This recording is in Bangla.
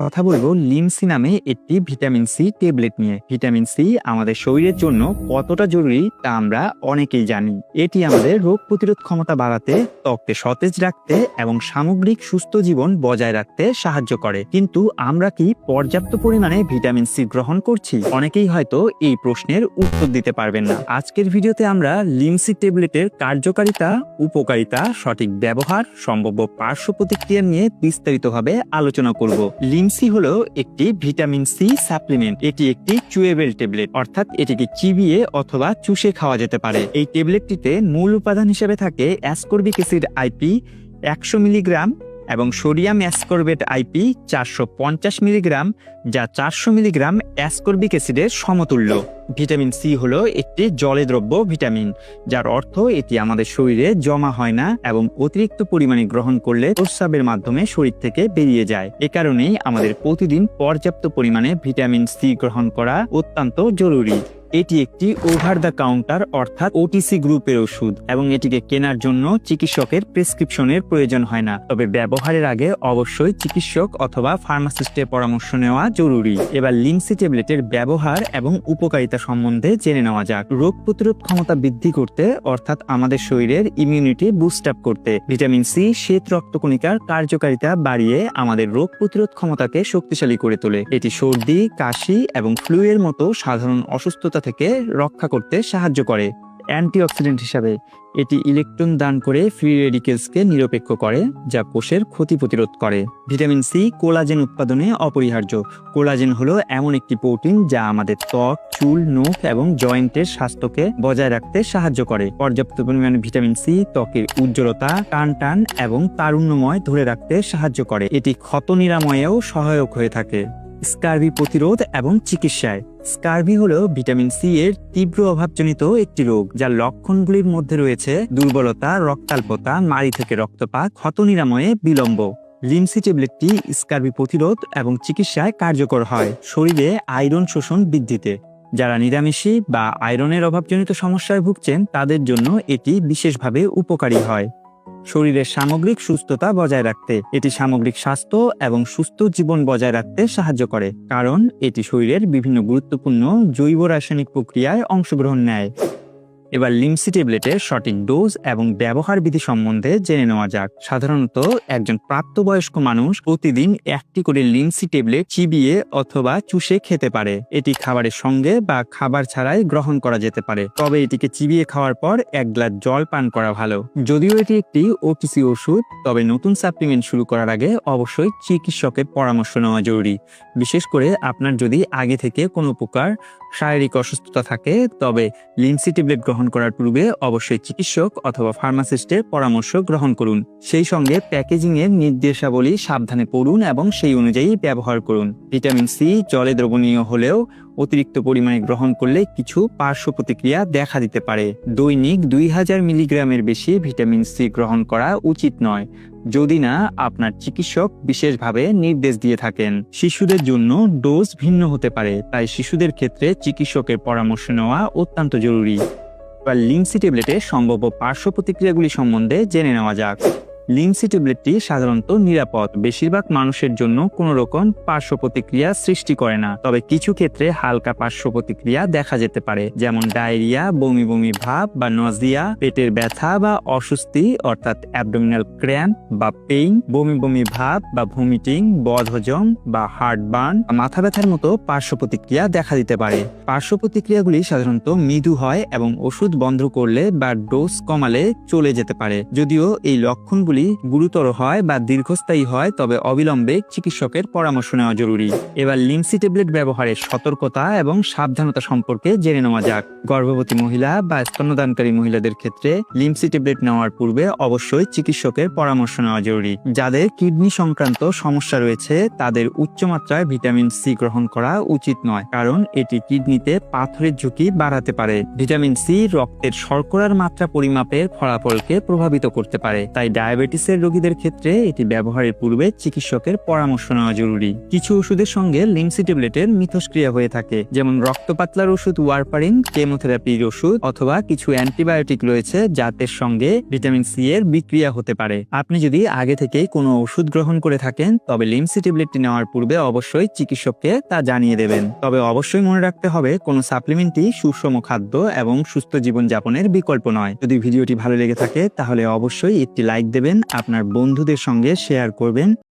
কথা বলব লিমসি নামে একটি ভিটামিন সি ট্যাবলেট নিয়ে। ভিটামিন সি আমাদের শরীরের জন্য কতটা জরুরি তা আমরা অনেকেই জানি। এটি আমাদের রোগ প্রতিরোধ ক্ষমতা বাড়াতে, ত্বককে সতেজ রাখতে এবং সামগ্রিক সুস্থ জীবন বজায় রাখতে সাহায্য করে। কিন্তু আমরা কি পর্যাপ্ত পরিমাণে ভিটামিন সি গ্রহণ করছি? অনেকেই হয়তো এই প্রশ্নের উত্তর দিতে পারবেন না। আজকের ভিডিওতে আমরা লিমসি ট্যাবলেটের কার্যকারিতা, উপকারিতা, সঠিক ব্যবহার, সম্ভাব্য পার্শ্ব প্রতিক্রিয়া নিয়ে বিস্তারিতভাবে আলোচনা করব। লিমসি হলো একটি ভিটামিন সি সাপ্লিমেন্ট। এটি একটি চুয়েবেল ট্যাবলেট অর্থাৎ এটিকে চিবিয়ে অথবা চুষে খাওয়া যেতে পারে। এই ট্যাবলেটটিতে মূল উপাদান হিসেবে থাকে অ্যাসকর্বিক অ্যাসিড আইপি একশো মিলিগ্রাম এবং সোডিয়াম অ্যাসকর্বেট আইপি চারশো পঞ্চাশ মিলিগ্রাম যা চারশো মিলিগ্রাম অ্যাসকর্বিক অ্যাসিডের সমতুল্য। ভিটামিন সি হলো একটি জলে দ্রব্য ভিটামিন, যার অর্থ এটি আমাদের শরীরে জমা হয় না এবং অতিরিক্ত পরিমাণে গ্রহণ করলে প্রস্রাবের মাধ্যমে শরীর থেকে বেরিয়ে যায়। এ কারণেই আমাদের প্রতিদিন পর্যাপ্ত পরিমাণে ভিটামিন সি গ্রহণ করা অত্যন্ত জরুরি। এটি একটি ওভার দ্য কাউন্টার অর্থাৎ ওটিসি গ্রুপের ওষুধ এবং এটিকে কেনার জন্য চিকিৎসকের প্রেসক্রিপশনের প্রয়োজন হয় না। তবে ব্যবহারের আগে অবশ্যই চিকিৎসক অথবা ফার্মাসিস্টের পরামর্শ নেওয়া জরুরি। এবার লিমসি ট্যাবলেটের ব্যবহার এবং উপকারিতা সম্বন্ধে জেনে নেওয়া যাক। রোগ প্রতিরোধ ক্ষমতা বৃদ্ধি করতে, অর্থাৎ আমাদের শরীরের ইমিউনিটি বুস্ট আপ করতে। ভিটামিন সি, শ্বেত রক্তকণিকার কার্যকারিতা বাড়িয়ে আমাদের রোগ প্রতিরোধ ক্ষমতাকে শক্তিশালী করে তোলে। এটি সর্দি, কাশি এবং ফ্লু এর মতো সাধারণ অসুস্থতা থেকে রক্ষা করতে সাহায্য করে। অ্যান্টিঅক্সিডেন্ট হিসাবে এটি ইলেকট্রন দান করে ফ্রি রেডিকেলসকে নিরপেক্ষ করে, যা কোষের ক্ষতি প্রতিরোধ করে। ভিটামিন সি কোলাজেন উৎপাদনে অপরিহার্য। কোলাজেন হলো এমন একটি প্রোটিন যা আমাদের ত্বক, চুল, নখ এবং জয়েন্টের স্বাস্থ্যকে বজায় রাখতে সাহায্য করে। পর্যাপ্ত পরিমাণে ভিটামিন সি ত্বকের উজ্জ্বলতা টান টান এবং তারুণ্যময় ধরে রাখতে সাহায্য করে। এটি ক্ষত নিরাময়েও সহায়ক হয়ে থাকে। স্কার্বি প্রতিরোধ এবং চিকিৎসায়। স্কার্বি হল ভিটামিন সি এর তীব্র অভাবজনিত একটি রোগ, যার লক্ষণগুলির মধ্যে রয়েছে দুর্বলতা, রক্তাল্পতা, মাড়ি থেকে রক্তপাত ক্ষত নিরাময়ে বিলম্ব। লিমসি ট্যাবলেটটি স্কার্বি প্রতিরোধ এবং চিকিৎসায় কার্যকর হয়। শরীরে আয়রন শোষণ বৃদ্ধিতে। যারা নিরামিষী বা আয়রনের অভাবজনিত সমস্যায় ভুগছেন, তাদের জন্য এটি বিশেষভাবে উপকারী হয়। শরীরের সামগ্রিক সুস্থতা বজায় রাখতে। এটি সামগ্রিক স্বাস্থ্য এবং সুস্থ জীবন বজায় রাখতে সাহায্য করে, কারণ এটি শরীরের বিভিন্ন গুরুত্বপূর্ণ জৈব রাসায়নিক প্রক্রিয়ায় অংশগ্রহণ নেয়। এবার লিমসি ট্যাবলেটের সঠিক ডোজ এবং ব্যবহার বিধি সম্বন্ধে জেনে নেওয়া যাক। সাধারণত একজন প্রাপ্তবয়স্ক মানুষ প্রতিদিন একটি করে লিমসি ট্যাবলেট চিবিয়ে অথবা চুষে খেতে পারে। এটি খাবারের সঙ্গে বা খাবার ছাড়াই গ্রহণ করা যেতে পারে। তবে এটিকে চিবিয়ে খাওয়ার পর এক গ্লাস জল পান করা ভালো। যদিও এটি একটি ওটিসি ওষুধ, তবে নতুন সাপ্লিমেন্ট শুরু করার আগে অবশ্যই চিকিৎসকের পরামর্শ নেওয়া জরুরি। বিশেষ করে আপনার যদি আগে থেকে কোনো প্রকার শারীরিক অসুস্থতা থাকে, তবে লিমসি ট্যাবলেট করার পূর্বে অবশ্যই চিকিৎসক অথবা ফার্মাসিস্টের পরামর্শ গ্রহণ করুন। সেই সঙ্গে প্যাকেজিং এর নির্দেশাবলী সাবধানে পড়ুন এবং সেই অনুযায়ী ব্যবহার করুন। ভিটামিন সি জলে দ্রবণীয় হলেও অতিরিক্ত পরিমাণে গ্রহণ করলে কিছু পার্শ্ব প্রতিক্রিয়া দেখা দিতে পারে। দৈনিক দুই হাজার মিলিগ্রামের বেশি ভিটামিন সি গ্রহণ করা উচিত নয়, যদি না আপনার চিকিৎসক বিশেষভাবে নির্দেশ দিয়ে থাকেন। শিশুদের জন্য ডোজ ভিন্ন হতে পারে, তাই শিশুদের ক্ষেত্রে চিকিৎসকের পরামর্শ নেওয়া অত্যন্ত জরুরি। এবার লিমসি ট্যাবলেটের সম্ভাব্য পার্শ্ব প্রতিক্রিয়াগুলি সম্বন্ধে জেনে নেওয়া যাক। লিমসি ট্যাবলেটটি সাধারণত নিরাপদ। বেশিরভাগ মানুষের জন্য কোনো রকম পার্শ্ব প্রতিক্রিয়া সৃষ্টি করে না। তবে কিছু ক্ষেত্রে হালকা পার্শ্ব প্রতিক্রিয়া দেখা যেতে পারে, যেমন ডায়রিয়া, বমি বমি ভাব বা নজিয়া, পেটের ব্যথা বা অস্বস্তি, অর্থাৎ অ্যাবডোমিনাল ক্র্যাম্প বা পেইন, বমি বমি ভাব বা ভমিটিং, বদহজম বা হার্ট বার্ন মাথা ব্যথার মতো পার্শ্ব প্রতিক্রিয়া দেখা দিতে পারে। পার্শ্ব প্রতিক্রিয়াগুলি সাধারণত মৃদু হয় এবং ওষুধ বন্ধ করলে বা ডোজ কমালে চলে যেতে পারে। যদিও এই লক্ষণগুলি গুরুতর হয় বা দীর্ঘস্থায়ী হয়, তবে অবিলম্বে চিকিৎসকের পরামর্শ নেওয়া জরুরি। এবার লিমসি ট্যাবলেট ব্যবহারের সতর্কতা এবং সাবধানতা সম্পর্কে জেনে নেওয়া যাক। গর্ভবতী মহিলা বা স্তন্যদানকারী মহিলাদের ক্ষেত্রে লিমসি ট্যাবলেট নেওয়ার পূর্বে অবশ্যই চিকিৎসকের পরামর্শ নেওয়া জরুরি। যাদের কিডনি সংক্রান্ত সমস্যা রয়েছে, তাদের উচ্চমাত্রায় ভিটামিন সি গ্রহণ করা উচিত নয়, কারণ এটি কিডনিতে পাথরের ঝুঁকি বাড়াতে পারে। ভিটামিন সি রক্তের শর্করার মাত্রা পরিমাপের ফলাফলকে প্রভাবিত করতে পারে, তাই ডায়াবেটিস ডায়াবেটিসের রোগীদের ক্ষেত্রে এটি ব্যবহারের পূর্বে চিকিৎসকের পরামর্শ নেওয়া জরুরি। কিছু ওষুধের সঙ্গে লিমসি ট্যাবলেটের মিথস্ক্রিয়া হয়ে থাকে, যেমন রক্ত পাতলার ওষুধ ওয়ারপারিন কেমোথেরাপির ওষুধ, অথবা কিছু অ্যান্টিবায়োটিক রয়েছে যাদের সঙ্গে ভিটামিন সি এর বিক্রিয়া হতে পারে। আপনি যদি আগে থেকেই কোনো ওষুধ গ্রহণ করে থাকেন, তবে লিমসি ট্যাবলেটটি নেওয়ার পূর্বে অবশ্যই চিকিৎসককে তা জানিয়ে দেবেন। তবে অবশ্যই মনে রাখতে হবে, কোনো সাপ্লিমেন্টই সুষম খাদ্য এবং সুস্থ জীবনযাপনের বিকল্প নয়। যদি ভিডিওটি ভালো লেগে থাকে, তাহলে অবশ্যই একটি লাইক দেবেন আপনার বন্ধুদের সঙ্গে শেয়ার করবেন।